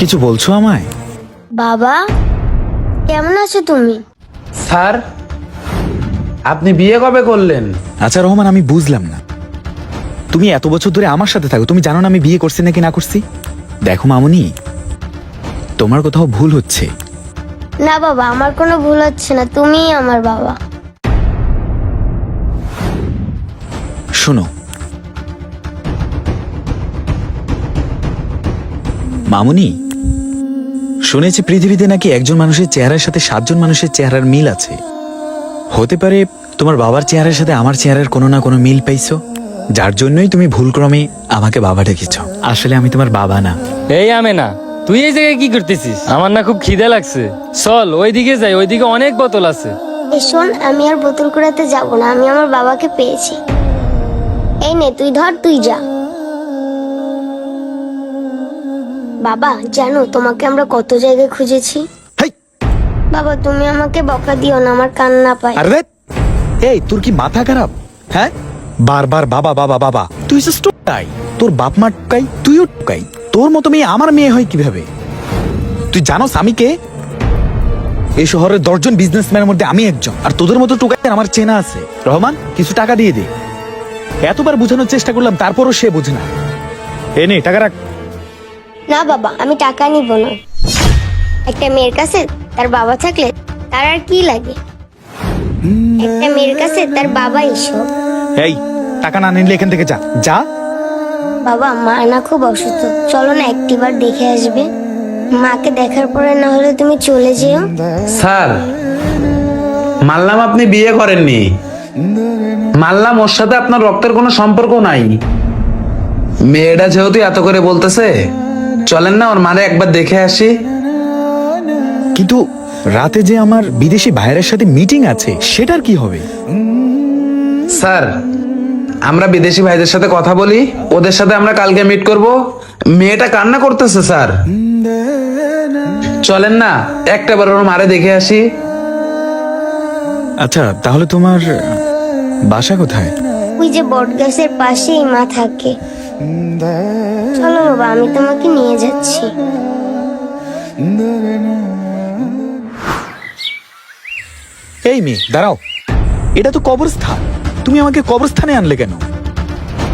কিছু বলছো আমায়? বাবা কেমন আছো তুমি? স্যার আপনি বিয়ে কবে করলেন? আচ্ছা রহমান আমি বুঝলাম না। তুমি এত বছর ধরে আমার সাথে থাকো তুমি জানো না আমি বিয়ে করছি নাকি না করছি? দেখো মামুনি তোমার কোথাও ভুল হচ্ছে। না বাবা আমার কোনো ভুল হচ্ছে না তুমিই আমার বাবা। শোনো। মামুনি শুনেছি পৃথিবীতে নাকি একজন মানুষের চেহারার সাথে সাতজন মানুষের চেহারার মিল আছে। হতে পারে তোমার বাবার চেহারার সাথে আমার চেহারার কোনো না কোনো মিল পাইছো যার জন্যই তুমি ভুলক্রমে আমাকে বাবা ডেকেছ। আসলে আমি তোমার বাবা না। এই আমি না তুই এই জায়গায় কি করতেছিস? আমার না খুব খিদে লাগছে। চল ওইদিকে যাই ওইদিকে অনেক বোতল আছে। এই শোন আমি আর বোতল কুড়াতে যাব না আমি আমার বাবাকে পেয়েছি। এই নে তুই ধর তুই যা। বাবা জানো তোমাকে আমরা কত জায়গায় খুঁজেছি? বাবা তুমি আমাকে বকা দিও না আমার কান্না পায়। আরে এই তোর কি মাথা খারাপ? হ্যাঁ? বারবার বাবা বাবা বাবা তুই জাস্ট তোর বাপ মা টুকাই তুইও টুকাই। তোর মতো মেয়ে আমার মেয়ে হয় কীভাবে? তুই জানোস আমি কে এই শহরের দশজন বিজনেসম্যানের মধ্যে আমি একজন। আর তোদের মতো টুকাই আমার চেনা আছে। রহমান কিছু টাকা দিয়ে দে। এতবার বোঝানোর চেষ্টা করলাম তারপরও সে বুঝে না। এ নে টাকা রাখ। না বাবা আমি টাকা নিব না। একটা মেয়ের কাছে তার বাবা থাকলে তার আর কি লাগে? একটা মেয়ের কাছে তার বাবা এসো। এই টাকা না নিলে এখান থেকে যা। যা। বাবা মা না খুব অসুস্থ। চলো না একটিবার দেখে আসবে। মাকে দেখার পরে না হলে তুমি চলে যেও। স্যার মানলাম আপনি বিয়ে করেননি। মানলাম ওর সাথে আপনার রক্তের কোনো সম্পর্ক নাই। মেয়েটা যেহেতু এত করে বলতেছে চলেন না ওর মারে একবার দেখে আসি। কিন্তু রাতে যে আমার বিদেশি ভাইয়ের সাথে মিটিং আছে সেটার কি হবে? স্যার আমরা বিদেশি ভাইদের সাথে কথা বলি ওদের সাথে আমরা কালকে মিট করব। মেয়েটা কান্না করতেছে স্যার। চলেন না একটা বার ওর মারে দেখে আসি। আচ্ছা তাহলে তোমার বাসা কোথায়? ওই যে বট গাছের পাশেই মা থাকে। চলো বাবা আমি তোমাকে নিয়ে যাচ্ছি। এই মেয়ে দাঁড়াও। এটা তো কবরস্থান। তুমি আমাকে কবরস্থানে আনলে কেন?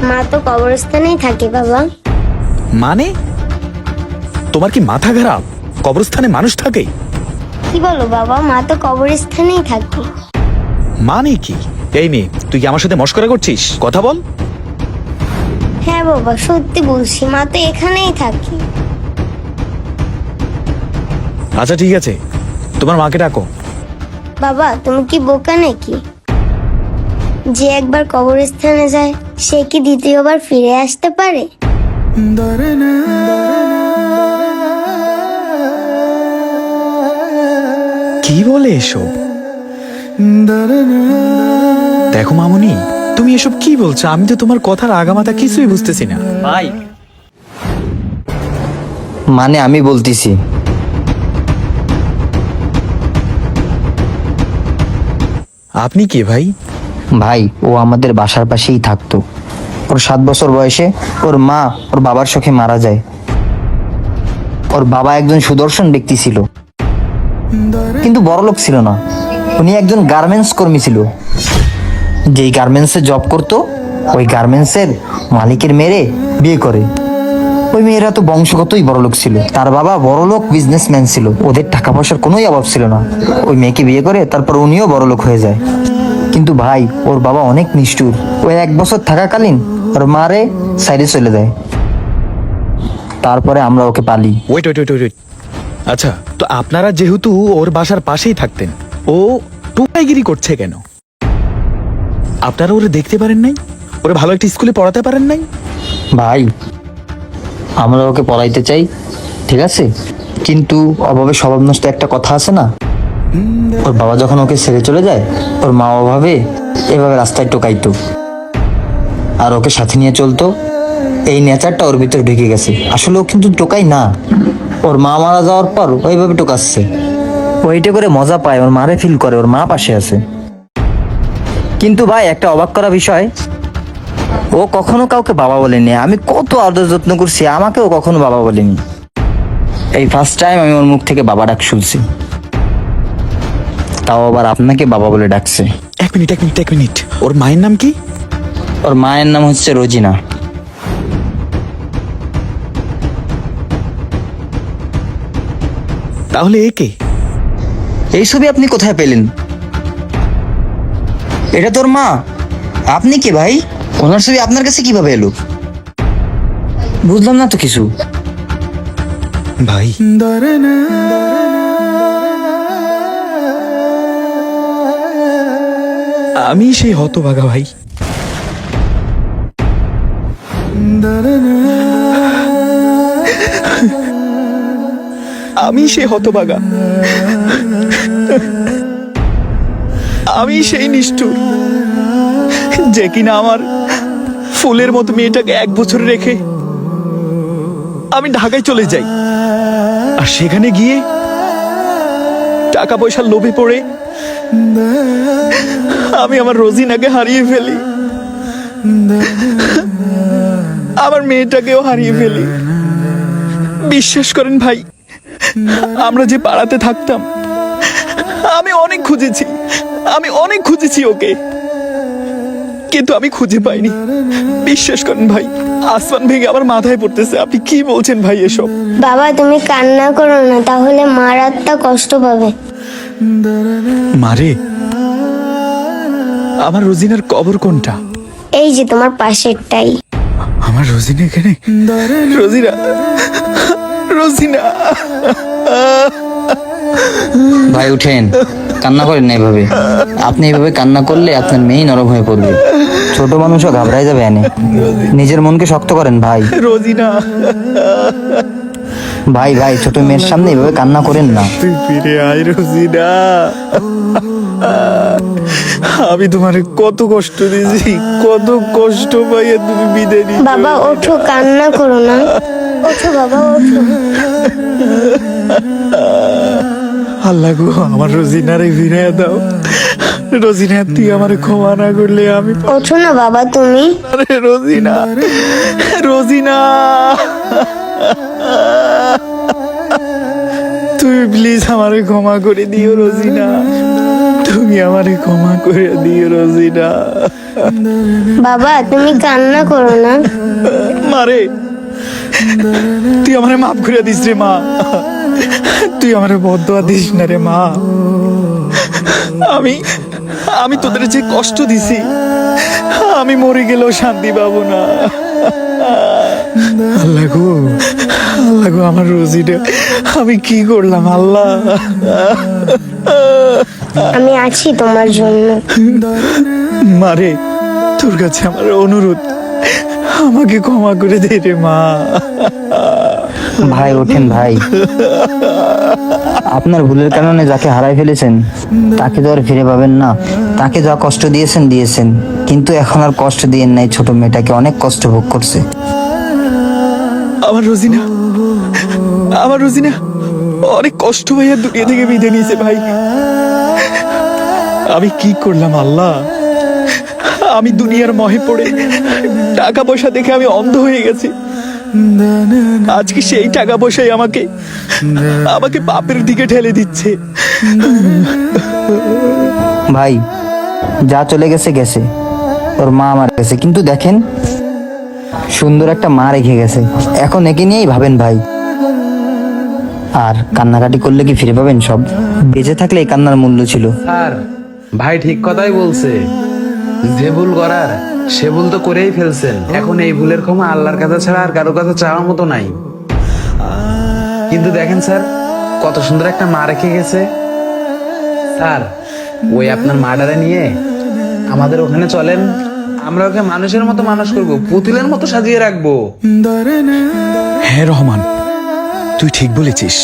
মা তো কবরস্থানেই থাকে বাবা। মানে? তোমার কি মাথা খারাপ? কবরস্থানে মানুষ থাকে? কি বলো বাবা মা তো কবরস্থানেই থাকে। মানে কি? এই মেয়ে তুই কি আমার সাথে মস্করা করছিস? কথা বল। হ্যাঁ বাবা সত্যি বলছি মা তো এখানেই থাকে। আচ্ছা ঠিক আছে। তোমার মাকে ডাকো। বাবা তুমি কি বোকা নাকি? যে একবার কবরস্থানে যায় সে কি দ্বিতীয়বার ফিরে আসতে পারে? কি বলে এসব? দেখো মামুনি তুমি এসব কি বলছো? আমি তো তোমার কথার আগামাতা কিছুই বুঝতেছি না। ভাই। মানে আমি বলতেছি। আপনি কে ভাই? ভাই ও আমাদের বাসার পাশেই থাকতো। ওর সাত বছর বয়সে ওর মা ওর বাবার শোকে মারা যায়। ওর বাবা একজন সুদর্শন ব্যক্তি ছিল। কিন্তু বড়লোক ছিল না। উনি একজন গার্মেন্টস কর্মী ছিল। যেই গার্মেন্টসে জব করতো, ওই গার্মেন্টসের মালিকের মেরে বিয়ে করে। ওই মেয়েরা তো বংশগতই বড়লোক ছিল। তার বাবা বড়লোক বিজনেসম্যান ছিল। ওদের টাকা পয়সার কোনোই অভাব ছিল না। ওই মেয়েকে বিয়ে করে তারপর উনিও বড়লোক হয়ে যায়। কিন্তু ভাই, ওর বাবা অনেক নিষ্ঠুর। ওই এক বছর থাকাকালীন ওর মারে সাইডে চলে যায়। তারপরে আমরা ওকে পালি। ওয়েট ওয়েট ওয়েট ওয়েট আচ্ছা তো আপনারা যেহেতু ওর বাসার পাশেই থাকতেন, ও টুকাইগিরি করছে কেন? আপনারা ওরে দেখতে পারেন নাই? ওরে ভালো একটা স্কুলে পড়াতে পারেন নাই? ভাই, আমরা ওকে পড়াইতে চাই, ঠিক আছে? কিন্তু অভাবে স্বভাব নষ্ট একটা কথা আছে না? ওর বাবা যখন ওকে ছেড়ে চলে যায়, ওর মা অভাবে এভাবে রাস্তায় টোকাইতো। আর ওকে সাথে নিয়ে চলতো, এই নেচারটা ওর ভিতরে ঢুকে গেছে। আসলে ও কিন্তু টোকাই না। ওর মা মারা যাওয়ার পর ওইভাবে টোকাচ্ছে। ওইটা করে মজা পায়, ওর মারে ফিল করে, ওর মা পাশে আছে। কিন্তু ভাই একটা অবাক করা বিষয়। ও কখনো কাউকে বাবা বলেনি। আমি কত আদর যত্ন করছি আমাকেও কখনো বাবা বলেনি। এই ফার্স্ট টাইম আমি ওর মুখ থেকে বাবা ডাক শুনছি। তাও আবার আপনাকে বাবা বলে ডাকছে। এক মিনিট এক মিনিট এক মিনিট। ওর মায়ের নাম কি? ওর মায়ের নাম হচ্ছে রোজিনা। তাহলে একে এই ছবি আপনি কোথায় পেলেন? এটা তোর মা? আপনি কে ভাই? ওনার ছবি আপনার কাছে কীভাবে এলো? বুঝলাম না তো কিছু। ভাই। আমি সেই হতভাগা ভাই। আমি সেই হতভাগা। আমি সেই নিষ্ঠুর, যে কিনা আমার ফুলের মতো মেয়েটাকে এক বছর রেখে আমি ঢাকায় চলে যাই। আর সেখানে গিয়ে টাকা পয়সার লোভে পড়ে আমি আমার রোজিনাকে হারিয়ে ফেলি। আমার মেয়েটাকেও হারিয়ে ফেলি। বিশ্বাস করেন ভাই, আমরা যে পাড়াতে থাকতাম, আমি অনেক খুঁজেছি। আমি অনেক খুঁজেছি ওকে। কিন্তু আমি খুঁজে পাইনি। বিশ্বাস করেন ভাই আসমান ভেঙে আমার মাথায় পড়তেছে। আপনি কি বলছেন ভাই এসব? বাবা তুমি কান্না করো না তাহলে মার আত্মা কষ্ট পাবে। মারে আমার রোজিনার কবর কোনটা? এই যে তোমার পাশেরটাই। আমার রোজিনা এখানে? রোজিনা রোজিনা। ভাই উঠেন। কান্না করেন না এভাবে। আপনি এভাবে কান্না করলে আপনার মেয়েই নরম হয়ে পড়বে। ছোট মানুষও ঘাবড়াই যাবে এনে। নিজের মনকে শক্ত করেন ভাই। রোজিনা। ভাই ভাই ছোট মেয়ের সামনে এভাবে কান্না করেন না। তুই ফিরে আয় রোজিনা। আমি তোমার কত কষ্ট দিয়েছি কত কষ্ট পাইয়ে তুমি বিদায় নিয়ে বাবা ওঠো কান্না করো না। ওঠো বাবা ওঠো। আল্লাহ গো আমার রোজিনারে ফিরে দাও। রোজিনা তুই আমার ক্ষমা না করলে আমি ওঠো না বাবা তুমি? আরে রোজিনা রোজিনা। তুমি প্লিজ আমারে ক্ষমা করে দিও রোজিনা। তুমি আমারে ক্ষমা করে দিও রোজিনা। বাবা তুমি কান্না করো না। মারে তুই আমারে মাফ করে দিস রে মা। তুই আমার বদয়া দিস না রে মা। আমি আমি তোদের যে কষ্ট দিছি আমি মরে গেলেও শান্তি পাবো না। আল্লাহ গো আল্লাহ গো আমার রোজিটা আমি কি করলাম আল্লাহ? আমি আছি তোমার জন্য। মারে তোর কাছে আমার অনুরোধ আমাকে ক্ষমা করে দে রে মা। ভাই, ওঠেন ভাই। আপনার ভুলের কারণে যাকে হারাই ফেলেছেন, তাকে তো আর ফিরে পাবেন না। তাকে যা কষ্ট দিয়েছেন দিয়েছেন। কিন্তু এখন আর কষ্ট দিয়েন নাই ছোট মেয়েটাকে, অনেক কষ্ট ভোগ করছে। আমার রোজিনা আমার রোজিনা, অনেক কষ্ট ভাইয়া দুনিয়া থেকে বিদে নিয়েছে ভাই। আমি কি করলাম, আল্লাহ? আমি দুনিয়ার মহে পড়ে টাকা পয়সা দেখে আমি অন্ধ হয়ে গেছি। আজকে সেই টাকা পয়সাই আমাকে আমাকে পাপের দিকে ঠেলে দিচ্ছে। ভাই যা চলে গেছে গেছে। ওর মা আমার গেছে। কিন্তু দেখেন সুন্দর একটা মা রেখে গেছে। এখন একে নিয়েই ভাবেন ভাই। আর কান্নাকাটি করলে কি ফিরে পাবেন সব? বেঁচে থাকলে এই কান্নার মূল্য ছিল। স্যার ভাই ঠিক কথাই বলছে। যে ভুল করার সে ভুল তো করেই ফেলছেন। এখন এই ভুলের ক্ষমা আল্লাহর কাছে ছাড়া আর কারও কাছে চাওয়ার মতো নাই। কিন্তু দেখেন স্যার, কত সুন্দর একটা মা রেখে গেছে। স্যার, ওই আপনার মাডারে নিয়ে আমাদের ওখানে চলেন। আমরা ওকে মানুষের মতো মানুষ করব, পুতুলের মতো সাজিয়ে রাখব। হ্যাঁ রহমান, তুই ঠিক বলেছিস।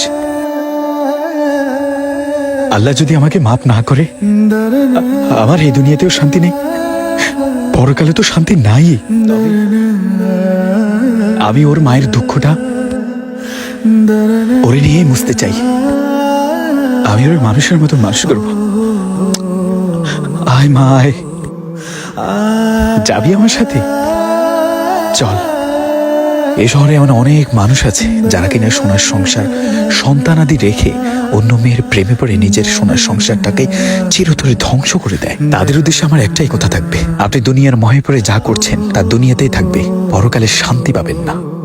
আল্লাহ যদি আমাকে মাপ না করে আমার এই দুনিয়াতেও শান্তি নেই। পরকালে তো শান্তি নাই। আমি ওর মায়ের দুঃখটা ওরে নিয়ে মুছতে চাই। আমি ওর মানুষের মতো মানুষ করব। আয় মায়, যাবি আমার সাথে? চল। এ শহরে এমন অনেক মানুষ আছে যারা কিনা সোনার সংসার সন্তানাদি রেখে অন্য মেয়ের প্রেমে পড়ে নিজের সোনার সংসারটাকে চিরতরে ধ্বংস করে দেয়। তাদের উদ্দেশ্যে আমার একটাই কথা থাকবে। আপনি দুনিয়ার মহে পড়ে যা করছেন, তা দুনিয়াতেই থাকবে। পরকালে শান্তি পাবেন না।